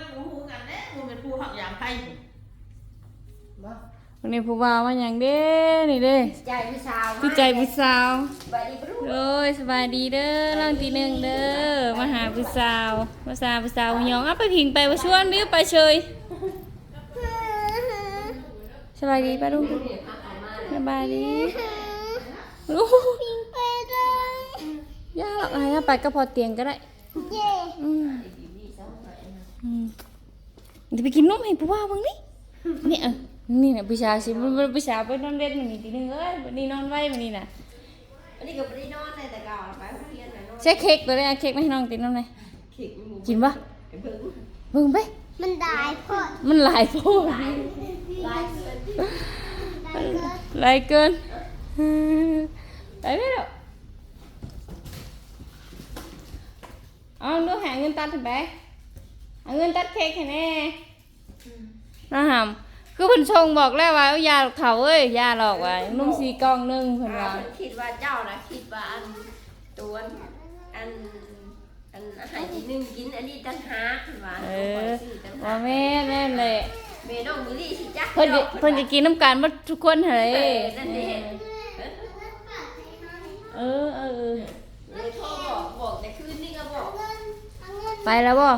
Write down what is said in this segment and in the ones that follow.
นั่งหูกันแน่มันเป็นผู้หักยางไพ่บ่วันนี้ผู้บ่าวมาอย่างเด้นี่เด้ใจพี่สาวพี่ใจผู้สาวบายดีปะลูกโอ้ยสบายดีเด้อร่างตีหนึ่งเด้อมาหาผู้สาวมาสาวผู้สาวหยองเอาไปพิงไปว่าชวนมิวไปเฉยสบายดีป้าลุงสบายดีโอ้พิงไปเลยย่าหรอกอะไรนะไปก็พอเตียงก็ได้อืม เดี๋ยวไปกินนมให้ผู้บ่าวบ้างนี่นี่เออนี่น่ะผู้ชายสิมันมันผู้ชายไปนอนเล่นมันนี่ตีหนึ่งเอ้ยวันนี้นอนไว้มันนี่น่ะอันนี้ก็ไม่ได้นอนเลยแต่ก่อนไปโรงเรียนน่ะนอนใช้เค้กตัวนี้เอาเค้กมาให้น้องตินน้องหน่อยขิงหมูกินปะไปเบิ่งเบิ่งไปมันได้พอดมันหลายโพดลายลายเสื้อได้เกินหลายเกินไปไม่หรอกเอาดูหาเงินตัดถึงไป หาเงินตัดเค้กให้แน่นะหามคือเพิ่นชงบอกแล้วว่าเอายาหลอกเขาเอ้ยยาหลอกว่านุ่มสีกล่องหนึงเพิ่นว่า คิดว่าเจ้านะคิดว่าอันตัวอันอันอันอาหารที่หนึ่งกินอันนี้ตั้งหากเพิ่นว่าเอตัวอซื้อตั้งหาว่ากแม่นแน่นเลยเมน้องมิลลี่สิจ๊ะเพิ่นจะเพิ่นจะกินน้ำกันหมดทุกคนเฮ้ยเออนั่นเองเออเออเออเลยโทรบอกบอกแต่คืนนี้ก็บอกเงินเอาเงินไปแล้วบ่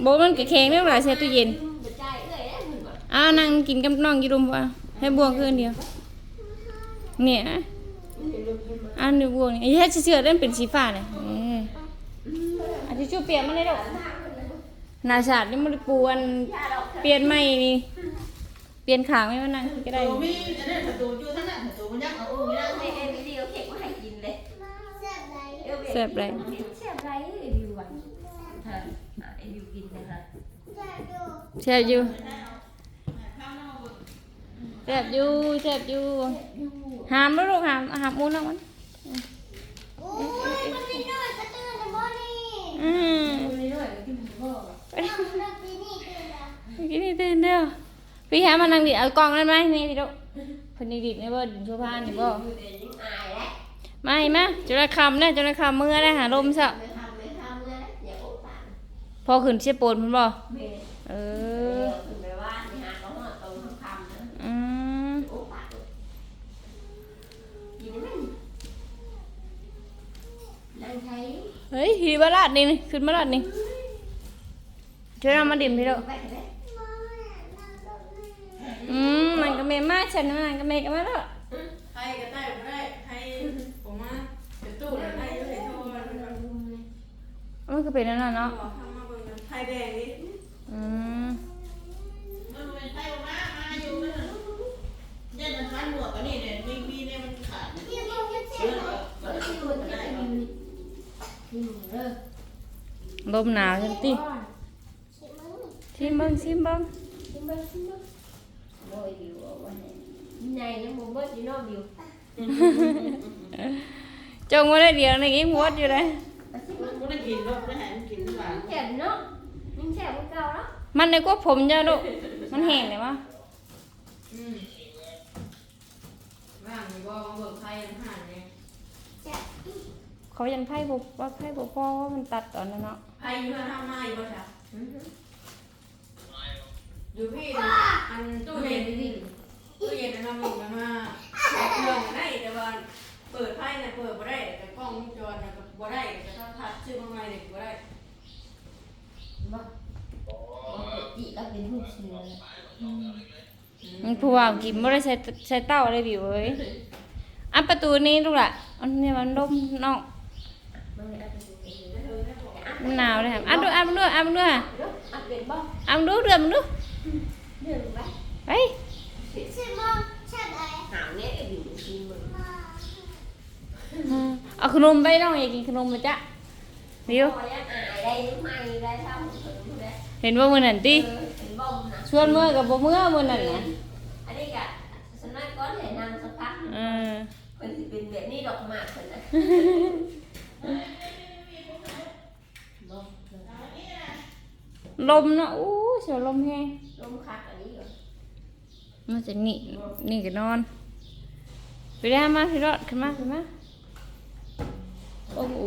แคงบ่มันก็แข็งเด้อหลายใส่ตู้เย็นบ่ใจเอ้ยเอ้ยมึงบ่อ้าวนั่งกินกับน้องอยู่รุมบ่ให้บวงคืนเดียว เนี่ยอันนี้บวงนี่ไอ้เฮ็ดเสื้อๆนั่นเป็นสีฟ้าเนี่ยเอ้ยอันที่ชูเปลี่ยนมาเลยดอกหน้าฉาดนี่มันปูอันเปลี่ยนใหม่นี่เปลี่ยนขางไม่มานั่งก็ได้ตัวมีอันนั้นประตูอยู่ทั้งนั้นประตูมันยังเอาอุ้ง แซ่บอยู่แซ่บอยู่แซ่บอยู่แซ่บอยู่หามแล้วลูกหามหามมูนเอามันโอ้ยมันไม่น้อยกระตือเลยบ่นี่อืมเอาเลิกปีนี้ตื่นแล้วกินนี่ตื่นเด้อพี่หามานั่งดิเอากล่องนั้นไหมนี่พี่ลูกคนนี้ดิดนี่บ่ดินชั่วพานนี่บ่อยู่แต่ยิ่งอายแล้วมาอีมาจุลคำนะจุลคำมือได้หาลมซะไม่ทำไม่ทำเลยอย่าโอ้ปานพอขึ้นเชียโปนมันบ่ เมย์เอเอออถึงไปว่านี่ฮะเขาหอดตรงคำนะอืมโอ้ปานกินไหมนั่งใช้เฮ้ยฮีบาลาดนี่นี่ขึ้นมาลาดนี่ช่วยเอามาดิ่มพี่ลูกไปเลยอืมมันก็เมมาฉันมันก็เมก็มาแล้วใครก็ได้บ่ได้ใครผมมาเป็นตู้เลยใครอยู่ในโทรมันเป็นแบบมันก็เป็นนั่นน่ะเนาะบอกทำมาเบิ่งกันไทยแดงนี่ อืมมันเป็นไทยมามาอยู่นั่นน่ะยันมันฟันหมวกกันนี่เนี่ยมีมีเนี่ยมันขาดเนี่ยพี่บอกว่าแซ่เชื่บอบ่ว่าที่มันได้เนาะลมหนาวจังติชิมมึงชิมเบิ่งชิมเบิ่งโอ้ยบิวเอาไว้ให้ในน้ำมันเบิดอยู่เนอกบิวจงไว้ได้เดียวในกี้งวดอยู่เลยมันบ่ได้กินหรอกได้ให้มันกินหวานแซ่บเนาะยิ่งแซ่บกว่าเก่าเนาะมันในกว่าผมเจ้าลูกมันแห้งเลยวะอืมว่างนี่บ่มาเบิ่งไทยน้ำห่านเนี่ยเขายันไพ่บุว่าไพ่บุพ่อว่ามันตัดตอนนั้นเนาะไทยอยู่ทำมาอยู่บ่จ้ะอยู่พี่อันตู้เย็นนี่ตู้เย็นนะครับมันมันมาเครื่องได้แต่ว่าเปิดไพ่น่ะเปิดบ่ได้แต่กล้องวงจรน่ะก็บ่ได้แต่ถ้าทัดชื่อมาใหม่นี่บ่ได้บ่ปก ติเราเป็นลูกเสือมันผู้ว่ากินไม่ได้ใช้ใช้เต้าอะไรบิวเอ้ยอันประตูนี้ลูกละอันนี้มันลมนอกมันหนาวเลยครับอันดูอันดูอันดูเด้ออัดเป็นบ่อันดูเดือมันดูเรื่องไปเฮ้ยเอาขนมไปน้องอยากกินขนมมาจ้ะบิวพอยัง อายได้หรือไม่ได้เท่าถึงได้เห็นว่ามือนั่นติเออเห็นบ่มนะชวนมือกับบ่มือมือนั่นนะอันนี้ก็สนักก้อนเห็นนางสักพักเออมันสิเป็นแบบนี้ดอกหมากคนนะบ่ลมเนาะอู้เสียวลมแห้งลมคักอันนี้เหรอมันจะนี่นี่ก็นอน ไปได้มาพี่รอดขึ้นมาขึ้นมาโอ้โห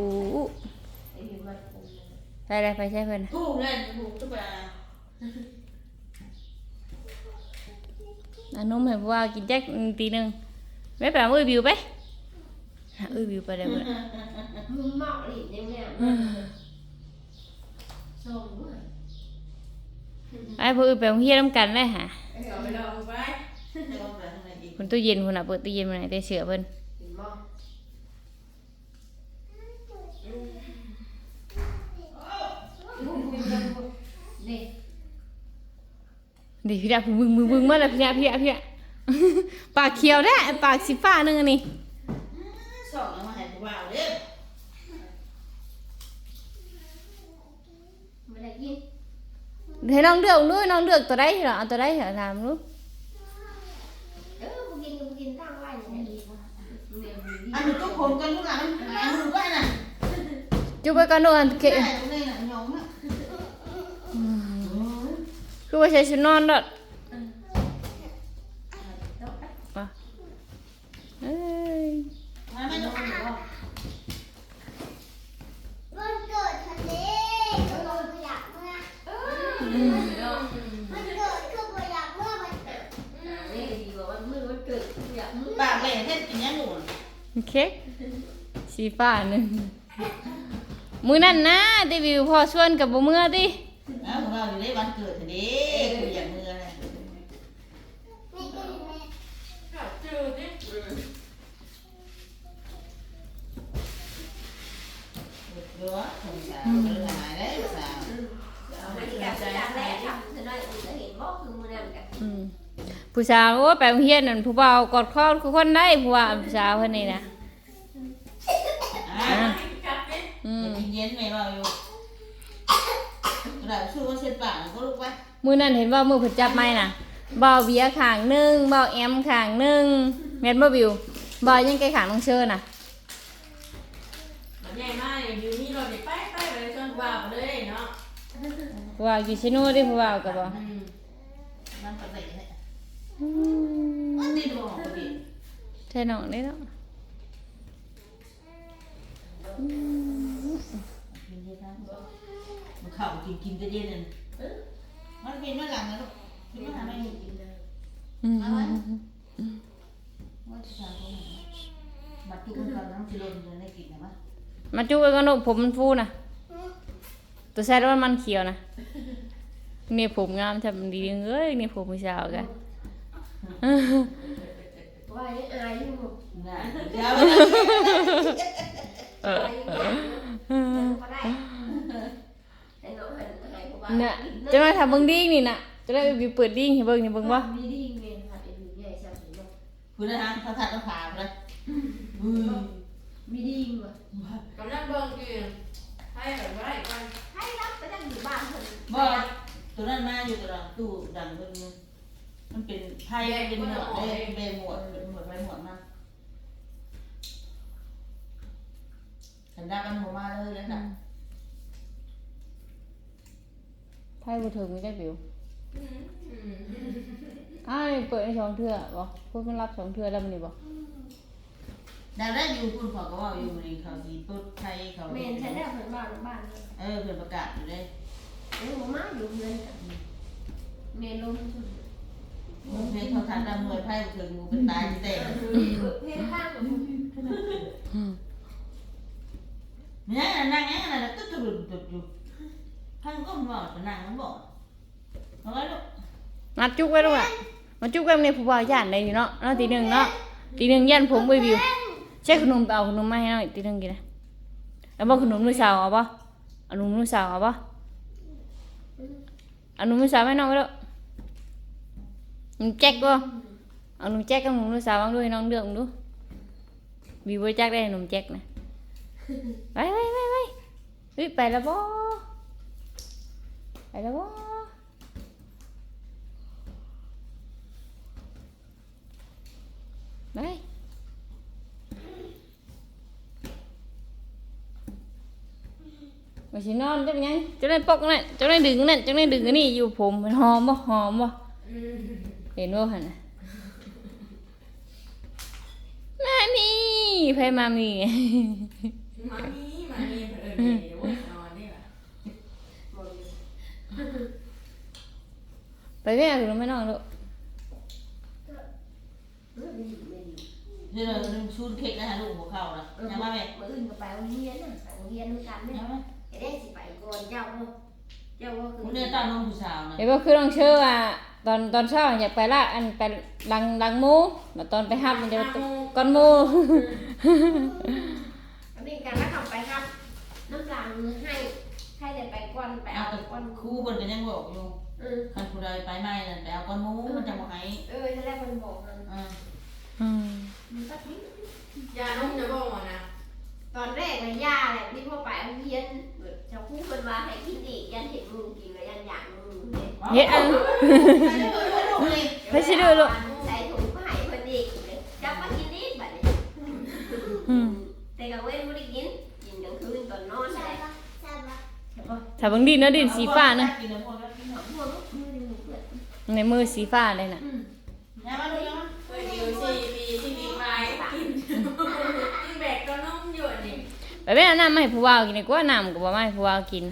ไอ้บิวมันคงใช่ได้ไปใช่เพิ่นน่ะถูกเลยถูกทุกเวลาอันนุ่มให้ผู้ว่ากินแจ็คตีหนึงไม่ไปเอาอุ้ยบิวไปหาอุ้ยบิวไปได้เพิ่นมึงเมาหลีเนี่ยเนี่ยส่งด้วยไอ้ผู้อื่นไปโรงเรียนนํกันเลยหะเอาไปลองไปจะลองไปทางไหนอีกเพิ่นตู้เย็นพุ่นน่ะเปิดตู้เย็นมาไหนได้เสือเพิ่นเห็นบ่นี่ ดิพี่ดาผู้มึงมึงมึงมาแล้วพี่ดาพี่ดาพี่ดาปากเขียวได้ปากสีฟ้านึงอันนี่สองแล้วมาให้ผู้บ่าวเด้อไม่ได้กินให้น้องเลือกนู้น้องเลือกตัวได้เหรอเอาตัวได้เหรอถามนู้เออกูกินกูกินตั้งไว้เนี่ยดีกว่าเมียมึงดีอันนี้ทุกคนกันทุกหลังอันนี้ก็น่ะจุบไปก่อนโน่นเกะได้ตรงนี้น่ะยองอะ คือว่าใช้ชุดนอนดอดว่ะเอ้ยมาไม่ต้องเอาวันเกิดทะเลก็เราอยากเมื่อเออเนาะวันเกิดคือบ่อยากเมื่อวันเกิดนี่ดีกว่าวันมือวันเกิดกูอยากมือปากแหล่เฮ็ดกินยังหนูเค้กสีฟ้านึงมือนั่นนะเดวิวพอชวนกับบ่เมื่อดิ เอ้าของเราอยู่ในวันเกิดเด้กูอยากมืออะไร นี่ก็อยู่ใน จืดดิ เยอะสงสารเรื่องหายได้สาว เอาไปกับจานแรกทำเธอได้กูจะเห็นบ่คือมือนั่นกัน อืม ผู้สาวโอ้ยไปโรงเรียนนั่นผู้บ่าวกอดคอทุกคนได้ผู้ว่าผู้สาวเพิ่นนี่นะอะจับดิอืม เย็นๆไม่เราอยู่เราชื่อว่าเส้นปากก็ลูกไปมือนั่นเห็นว่ามือเพิ่นจับไม้น่ะบ่าวเบียร์ข้างหนึงบ่าวแอมข้างหนึงแม่นบ่บิวบ่าวยังไกลข้างน้องเชิญน่ะ มันใหญ่มากอยู่นี่เราเด็กไปไปเลยจนว่าไปเลยเนาะผู้ว่าอยู่ชิโน่เด้ผู้ว่าก็บ่อืม มันปกติเนี่ย อืม มั นดีดูปกติใช่น้องเด้เนาะกินเนะมันข่ากินกินจะเย็นเลยมันเป็นเมื่อหลังนะลูกกินมื่หลังไม่กินเลยมว่าจะทำตรงไหนบัตรทุกคนเราต้องสิลนเลยได้กินนะมั้มาจุไว้ก่อนเนาะผมมันฟูนะตัวแซ่ดว่ามันเขียวน่ะนี่ผมงามทบดีเอ้ยนี่ผมผู้สาวกัน ว่ายังอายอยู่น่ะเดี๋ยวอายอยู่ก็ได้ไอ้น้องหันหายกูว่าเนี่ยจะมาทำเบิ่งดิ้งนี่น่ะจะได้ไปเปิดดิ้งให้เบิ่งนี่เบิ่งบ่มีดีเมนค่ะไอ้ดูใหญ่ชาสีเนาะคุณนะฮะเขาถัดต้องผ่าเลยอืมมีดีว่ะกำลังเบิ่งอยู่ให้แบบว่าอีกวันให้รับไปนั่งอยู่บ้านเถอะบ่ตัวนั้นมาอยู่ตัวนั้นตู้ดังเพิ่น มันเป็นไพ่เป็นหมวดเลยเป็นหมวดเป็นหมวดไปหมวดมาฉันได้กันหัวมาเลยแล้วจ้ะไพ่บ่ถึงได้บิวอืมอืมอ้ายเปิดให้สองเทื่อบ่พูดมันรับสองเทื่อแล้วมันนี่บ่ดาวได้อยู่คุณขอก็ว่าอยู่ในเขาสีปุ๊บไทยเขาเมนฉันได้เพิ่นบ้านบ้านเลยเออเพิ่นประกาศอยู่เลยเอ้ยมาอยู่เงินเมนลงทุน เพลงเขาทันดำมวยไพ่ถึงงูเป็นตายที่เตะเพลงข้างกับเนี่ยนั่งอย่างนั้นน่ะตึ๊ดตึ๊ดตึ๊ดอยู่ท่านก็บอกจะนั่งมันบอกเอาไว้ลูกมาจุกไว้ลูกอะมาจุกไว้ในผู้บ่าวย่านได้อยู่เนาะเนาะตีหนึ่งเนาะตีหนึ่งย่านผมไปบิวใช่ขนมเอาขนมมาให้หน่อยตีหนึ่งกินนะแล้วบ่ขนมมื้อเช้าเอาบ่เอาขนมมื้อเช้าเอาบ่เอาขนมมื้อเช้าให้น้องไว้ลูก แจ็คบ่เอาหนุ่มแจ็คกับหนุ่มมื้อเช้างด้วยน้องเลือกดูบิวบ่แจ็คได้หนุ่มแจ็คนะไปไปไปไปเฮ้ยไปแล้วบ่ไปแล้วบ่ไปมาสินอนจังยังจังได้ปกนั่นจังได้ดึงนั่นจังได้ดึงนนี้อยู่ผมมันหอมบ่หอมบ่อืม เห็นว่าหันมามีไพมามีมามีมามีเออเว้ยนอนนี่แหละไปแก่คือไม่นอนหรอกนี่เราชูนเค้กนะฮะลูกหัวเข่านะยังมาไหมมาอื่นก็ไปโรงเรียนน่ะไปโรงเรียนด้วยกันเนี่ยจะได้สิไปก่อนเจ้าเจ้าก็คือเดินตามน้องผู้สาวนะเดี๋ยวก็คือน้องเชื่อว่า ตอนตอนเช้าอยากไปละอันไปลังลังหมูแล้วตอนไปฮับมันจะก้อนหมูอันนี้การแล้วทำไปครับน้ำลางมือให้ให้เดี๋ยวไปก่อนไปเอาเอาแต่ก่อนครูเพิ่นก็ยังบอกอยู่เออคันผู้ใดไปไม่นั่นไปเอาก้อนหมูมันจะบ่ให้เออนั่นแหละมันบอกมันอ่าอืมมันก็ทิ้งยานุ่มจะบอกนะตอนแรกมันยาแหละที่พ่อไปโรงเรียน เจ้าคู่คนว่าให้กินอีกยันเห็นมึงกินแล้วยันอยากมึงเนี่ยเฮ็ดอันไปเลยไปเลยลูกเลยไปสิดูลูกใส่ถุงผ้าให้เพิ่นอีกเลยจับมากินนี่บัดนี้อืมแต่กลางเว้นไม่ได้กินกินกลางคืนก่อนนอนใช่ได้ปะใช่ปะใช่ปะถ้าบางดินนะดินสีฟ้านะกินน้ำมันแล้วกินหอมหัวลูกมือหนึ่งเพื่อนในมือสีฟ้าเลยน่ะ อืม ยังมาลูกยังมา เคยอยู่สี่ปีที่มีไม้กินกินแบกก็นุ่มอยู่นี่ ไปแม่เอาน้ำมาให้ผู้ว่ากินดีกว่าน้ำก็บ่มาให้ผู้ว่ากิน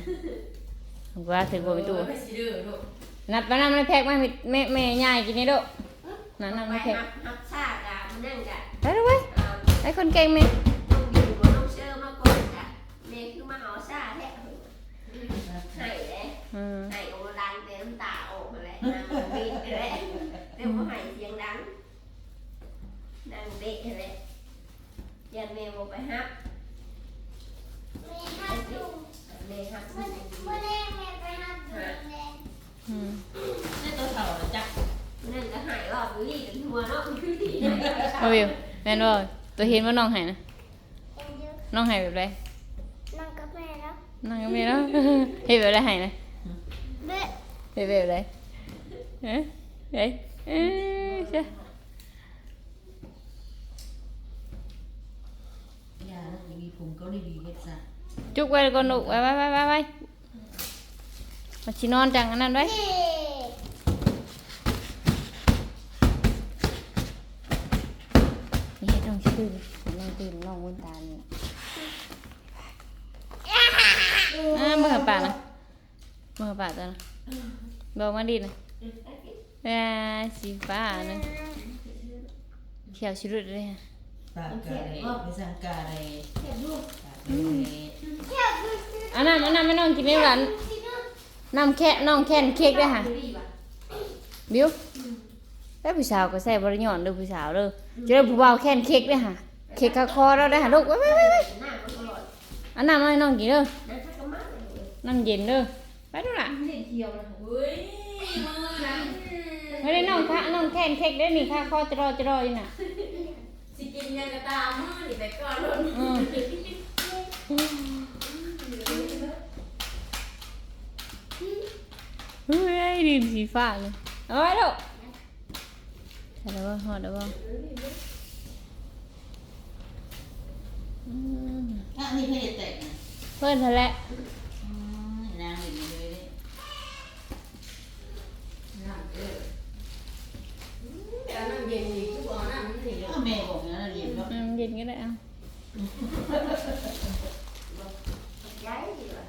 ผู้ว่าถือบ่ไปตู้ไปสิเด้อลูกนัดไปน้ำในแพ็คมาให้แม่แม่ยายกินนี่ลูกนั่นน้ำไปในแพ็คหับหับซากอะมันนั่งกะไปเลยเว้ยไอ้คนเก่งแม่ต้องยู่บนต้องเชื่อมาก่อนจ้ะเมย์คือมาเอาซาแท้ให้เลยอืมให้โอดังเต็มตาออกมาแล้วนางบีบเลยเดี๋ยวมาให้เสียงดังนางเด็กเลยยันเมย์บอกไปฮับ ไม่ห้ามดูเมย์ฮับมันมันแรงแม่ไปห้ามดูแรงอืมนี่ตัวเข่าเลยจักนั่นก็หายรอบลี่กันทัวเนาะคือดีมาวิวแม่นบ่ตัวเห็นว่าน้องให้นะเอ็นดูน้องให้แบบไรนั่งกับแม่แล้วน้องก็ไม่รู้เฮ็ดแบบไรให้นะเบ๊ะเฮ็ดแบบไรเอ๊ะเอ๊ะเอ๊ะใช่อย่าแล้ผมก็ดีๆเฮ็ดซะ จุกไว้ก่อนลูกไว้ไว้ไว้ไว้ไว้มาชินอนจังอันนั้นไว้เฮ้นี่ให้น้องชื่อน้องตื่นน้องวนตานี่อ่าเมื่อป่านะเมื่อป่าตัวนะบอกมาดีนะอ่าสีฟ้านะเขียวชิรุดเลยฮะปากกาเลยไม่สั่งกาเลย เห็นลูกปากกาเลยเที่ยวดูสิอันนั้นอันนั้นไม่น้องกินได้หวานสิดูน้ำแค่น้องแค่นเค้กด้วยค่ะดีป่ะบิวแล้วผู้สาวก็ใส่บริยอนเด้อผู้สาวเด้อเจอผู้บ่าวแค่นเค้กด้วยค่ะเค้กคาคอเราได้ค่ะลูกไว้ไว้ไว้ไว้หน้ามันตลอดอันน้ำให้น้องกินเด้อนั่นถ้าก็มากเลยน้ำเย็นเด้อไปดูล่ะเล่นเที่ยวนะเฮ้ยมือนะไม่ได้น้องค่ะน้องแค่นเค้กได้อนี่ค่ะคอจะรอจะรออยู่น่ะสิกินยังกระตามมือนี่ไปก่อนลูกอืม เฮ้ยดินสีฟ้าเลยเอาไว้ลูกใช่แล้วว่าฮอดแล้วว่าอืมอะนี่เพื่อนแตกนะเพื่อนทะเลอืมนางเห็นเลยน้ำเด้อแต่น้ำเย็นนี่คือบ่น้ำมันนี่เลยอ้าวแม่บอกอย่างนั้นเรียนก็อืมเย็นก็ได้เอา ย้ายดีกว่า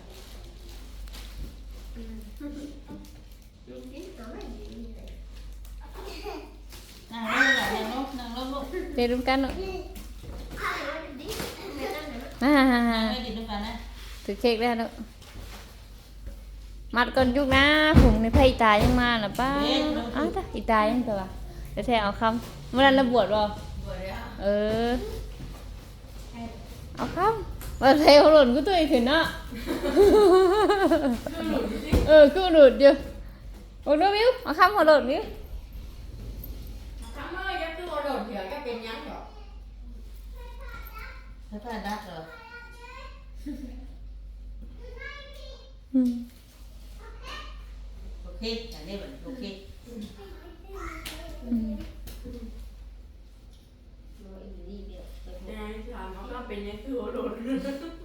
ลูกนี่เอาไว้ดีเลย นั่งลงนั่งลงนั่งลงลูก เรียนร่วมกันเนาะเอาไว้ดีแม่นั่นนะอ่านั่งไม่ดีด้วยกันนะถือเค้กได้แล้วมัดก่อนยุกนะผมในไพ่อีตายังมาน่ะป้าอ้าวตาอีตายังตัวเดี๋ยวแทเอาคำเมื่อนั้นเราบวชบ่บ่ได้อะเออ เอาคำมาเทเขาหล่นก็ตัวเองขึ้นเนาะเออกูหลุดอยู่บอกด้วยวิวเอาคำเขาหล่นวิว ถ้าพลาดดักเหรอ อืม โอเคอย่างนี้เหมือนโอเค อืม เอาไว้ดีเดียว แม่ถามเขาเป็นยังคือโดด แล้ว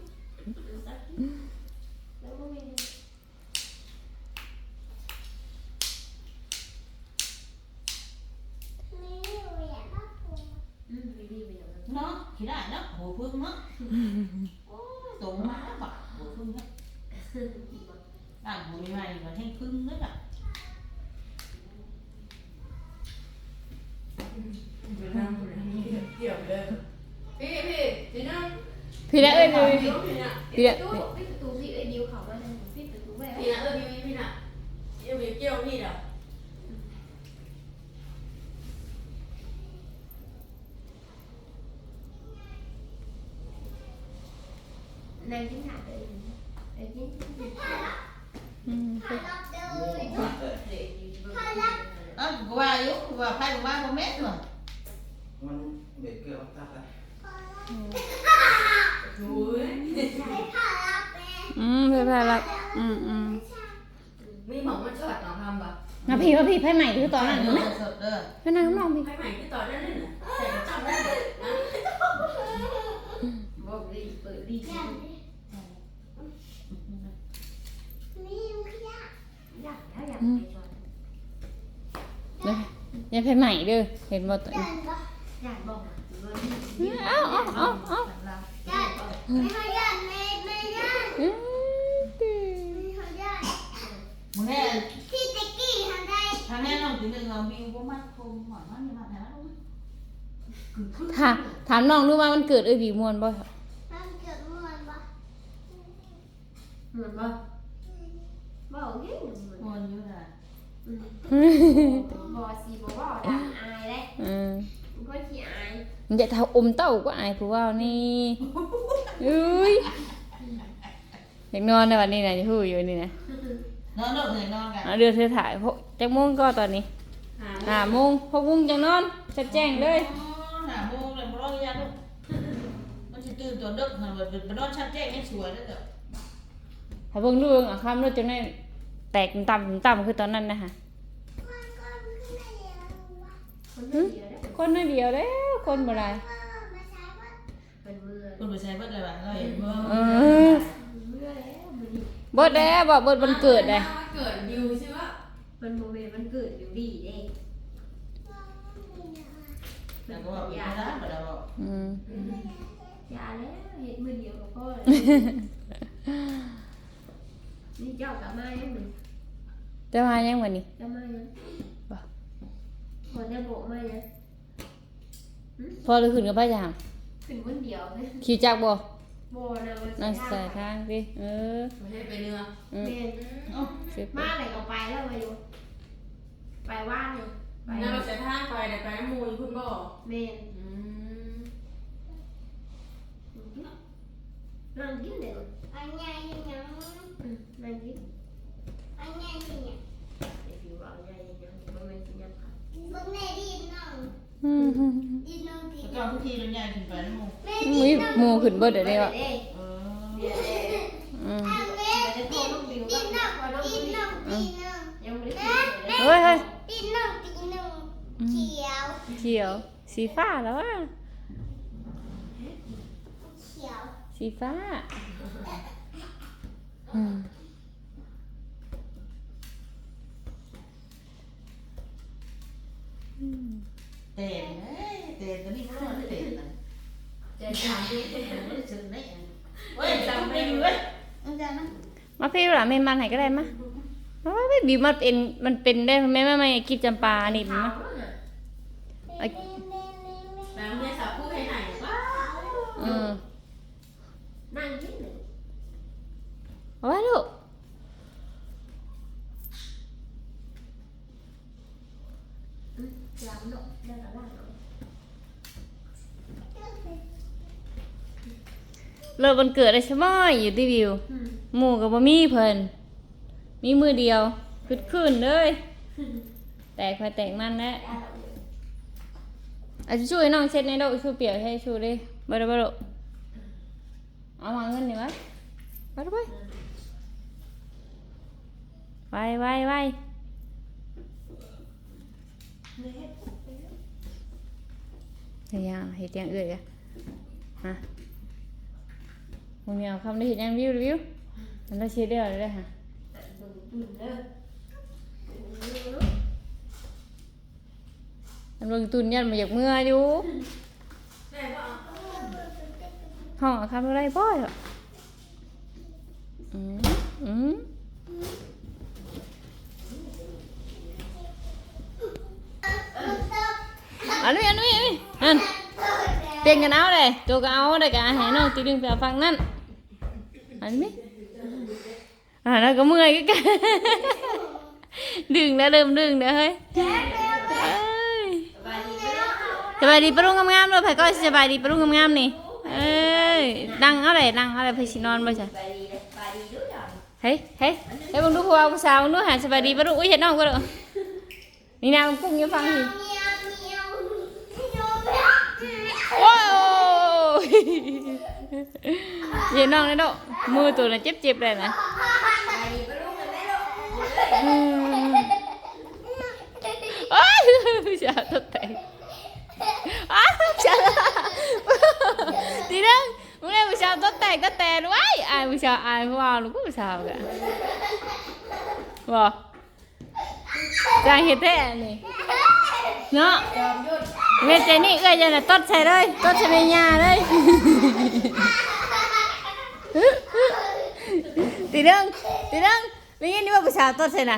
นางกินถาเลยไอ้กินอืมขอรับเด้อเอ้ากูว่าอยู่กูว่าไผกูว่าบ่แม่นว่ะมันเบ็ดเกลือตัดอะโอ้ยให้ขอรับแม่อืมพี่พารับอืมอืมมีหมองมันชอดน้องทำปะมาพี่ว่าพี่ไพ่ใหม่คือตอนนั้นเนอสดเด้อพี่นางน้องพี่ให้ใหม่ที่ต่อได้เลยนะแต่ก็จำได้เลยนะ บอกดีเปิดดี อยากมีขยะ อยากถ้าอยากไปชวน อย่าไพ่ใหม่เด้อเห็นบ่ตัวอยากบ่อยากบอกว่าเอ้าเอ้าเอ้าเอ้าอยากไม่ขยะแม่แม่ยากอืมติไม่ขยะมึงแน่ที่ตะกี้ทำได้ทางแน่น้องถึงนึงเอาบิวบ่มัดคมหมอนมันมาแท้แล้วคือคือถามถามน้องดูว่ามันเกิดเอ้ยบีมวนบ่มันเกิดเมื่อวันบ่เหมือนว่าบอกเงี้ยเหมือนมวนอยู่น่ะ บอสีบอกว่าดังอายเลยอืมก็ขี้อาย อย่าเท่าอมเต้าก็อายผู้ว่านี่เอ้ยอยากนอนในวันนี้นะจะพูดอยู่นี่นะนอนเด้อเพิ่นนอนกันเอาเดือเธอถ่ายพกจักโมงก็ตอนนี้หาห้าโมงหกโมงจังนอนจะแจ้งเลยหาโมงเลยบ่รอยาลูกมันสิตื่นตัวดึกหั่นว่าบ่นอนชัดแจ้งให้สวยเด้อเด้อ ถ้าเบิ่งดูอะคำรถจังได้ แตกต่ำต่ำคือตอนนั้นนะฮะมันก็ขึ้นได้ยังวะคนไม่เดียวได้คนน้อยเดียวแล้ว คนบ่ได้ก็มาใช้ว่าเป็นมือเพิ่นไปใช้เบิดเลยว่ะเราเห็นบ่เออเมื่อแล้วมันเบิดแล้วบ่เบิดวันเกิดเลยเกิดดิวใช่ปะมันโมเมนต์มันเกิดอยู่ดีเองแล้วก็ว่าเป็นบ่ได้บ่ได้บ่อืมยาแล้วเห็ดมือเดียวกับพ่อเลยนี่เจ้ากับมายังมึง จะมายังวันนี้จะมายังบ่คนได้โบกมายังพอเลยขึ้นกับพระยามขึ้นคนเดียวเลยขี่จักรบ่โบนะมันนั่งใส่ทางดิเออไม่ใช่ไปเนื้ออืมเมนเอ้าสิบมาอะไรก็ไปแล้วมาอยู่ไปว่านเนี่ยไปนั่งเราใส่ทางไปแต่ไปน้ำมูลคุณบอกเมนอืมนั่งกินเดี๋ยวอันใหญ่ยังนั่งกิน อันใหญ่ยัง เดี๋ยวผิวเอาใหญ่ยังบ่แม่นสิยังค่ะ บึงแม่ดินน้อง อืม ดินน้องดิ แล้ว น ก็ ทุกทีมันใหญ่ขึ้นไปแล้วหมู่แม่มุ้ยหมูขึ้นเบิดเดี๋ยวนี้ว่ะเด้เออเดี๋ยวเด้อืมอันแม่เดี๋ยวจะโทรต้องบิวดิก็นนัน้องกว่าต้องดิบินวน้องดินน้องยังไม่ได้กินเลยเฮ้ยเฮ้ยดินน้องดินน้องเขียวเขียว สีฟ้าแล้วอะเขียวสีฟ้าอืมเต้นเอ้ย เต้นตัวนี้บ่รอดเต้นน่ะจะถามดิเต้นบ่ได้ถึงได้เว้ยจำไม่อยู่เว้ยเอาจารย์นะมาพี่หล่ะไม่มันไหนก็ได้มะโอ้ยบีบมันเป็นมันเป็นได้ไหมไม่ไม่กินจำปานี่ขาวมั้ยน่ะไอ้แต่เมียสาวพูดให้ไหนว่าอืมนั่งกินเลยเอาไว้ลูก ล้างดอกได้แล้วล้างดอก เลิกวันเกิดได้ใช่ไหมอยู่ที่วิวอืมหมู่กับบ่มีเพิ่นมีมือเดียวขึ้นขึ้นเลย แตกไปแตกมันแล้วได้แล้วเนี่ยอาจจะช่วยน้องเช็ดในโดช่วยเปียกให้ช่วยดิบ่ได้บ่ได้เอามาเงินนี่ไว้ไปไปไปไปไปเลยเฮ็ดเฮ็ดยังเฮ็ดยังเอ้ยอะฮะ มึงเนี่ยเอาคำได้เฮ็ดยังวิววิวมันได้เช็ดเด้อเลยเด้อฮะอะเบิ่งตุนเด้อมันเบิ่งตุนยันมาอยากเมื่ออยู่ห้องอาคำอะไรบ่อยเหรออืมอืมอันนี้อันนี้อันนี้นั่นเปลี่ยนกันเอาเลยตัวก็เอาได้ก็ให้น้องตีดึงไปเอาฟังนั่น อันนี้อ่าแล้วก็เมื่อยก็กันดึงแล้วเริ่มดึงแล้วเฮ้ยสบายดีไปลูกสบายดีปะลุงงามๆเลยไผก็สบายดีปะลุงงามๆนี่เอ้ยนั่งอาเลยนั่งอาเลยเพื่สินอนบ่ใช่เฮ้ยเฮ้ยเฮ้ยมึงดูผัวผู้สาวมึงดูหาสบายดีปะลุงอุ้ยเห็นน้องก็เลยนี่นะมึงกุ้งยังฟังสิเมียวเมียวเมียวโอ้ย เห็นน้องเลยเนาะมือตัวน่ะเจ็บๆเลยนะสบายดีไปลูกกันได้ลูกอืมโอ้ยผู้สาวตกแต่อ้าวผู้สาวทีนึงมึงเลยผู้สาวตกแต่งตกแต่งไว้อายผู้สาวอายผู้ว่าลูกผู้สาวกะบ่จางเฮ็ดแท้นี่เนาะจอมเฮ็ดใจนี่เอ้ยจะน่ะตดใส่เลยตดใส่ในหญ้าเลย ตีนึงตีนึงได้ยินนี่ว่าผู้สาวตดใส่นะ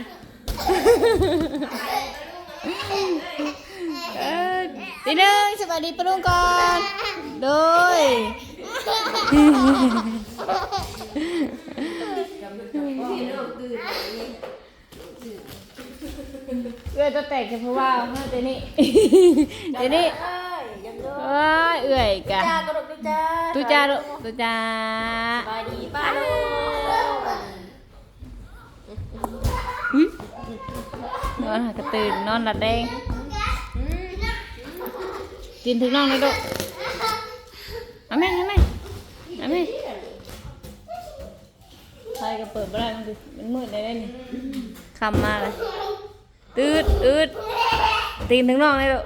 ตีหนึงสวัสดีปลุงก่อน โดยพี่ลูกตื่นเอื้อยตัวแตกเพราะว่าเจนี่เจนี่เอ้ยยังโดนเอ้ยเอื้อยกะจ้าก็ดกจ้าตุจ้าลูกตุจ้าสบายดีป้าลูกอุ๊ยนอนหากระตื่นนอนหลับแดงกินถึงน้องเลยลูกเอาแม่เอาแม่เอาแม่ไฟก็เปิดไม่ได้มันคือมันมืดได้ได้นี่คำมาเลยตืดตืดตีนถึงน้องเลยลูก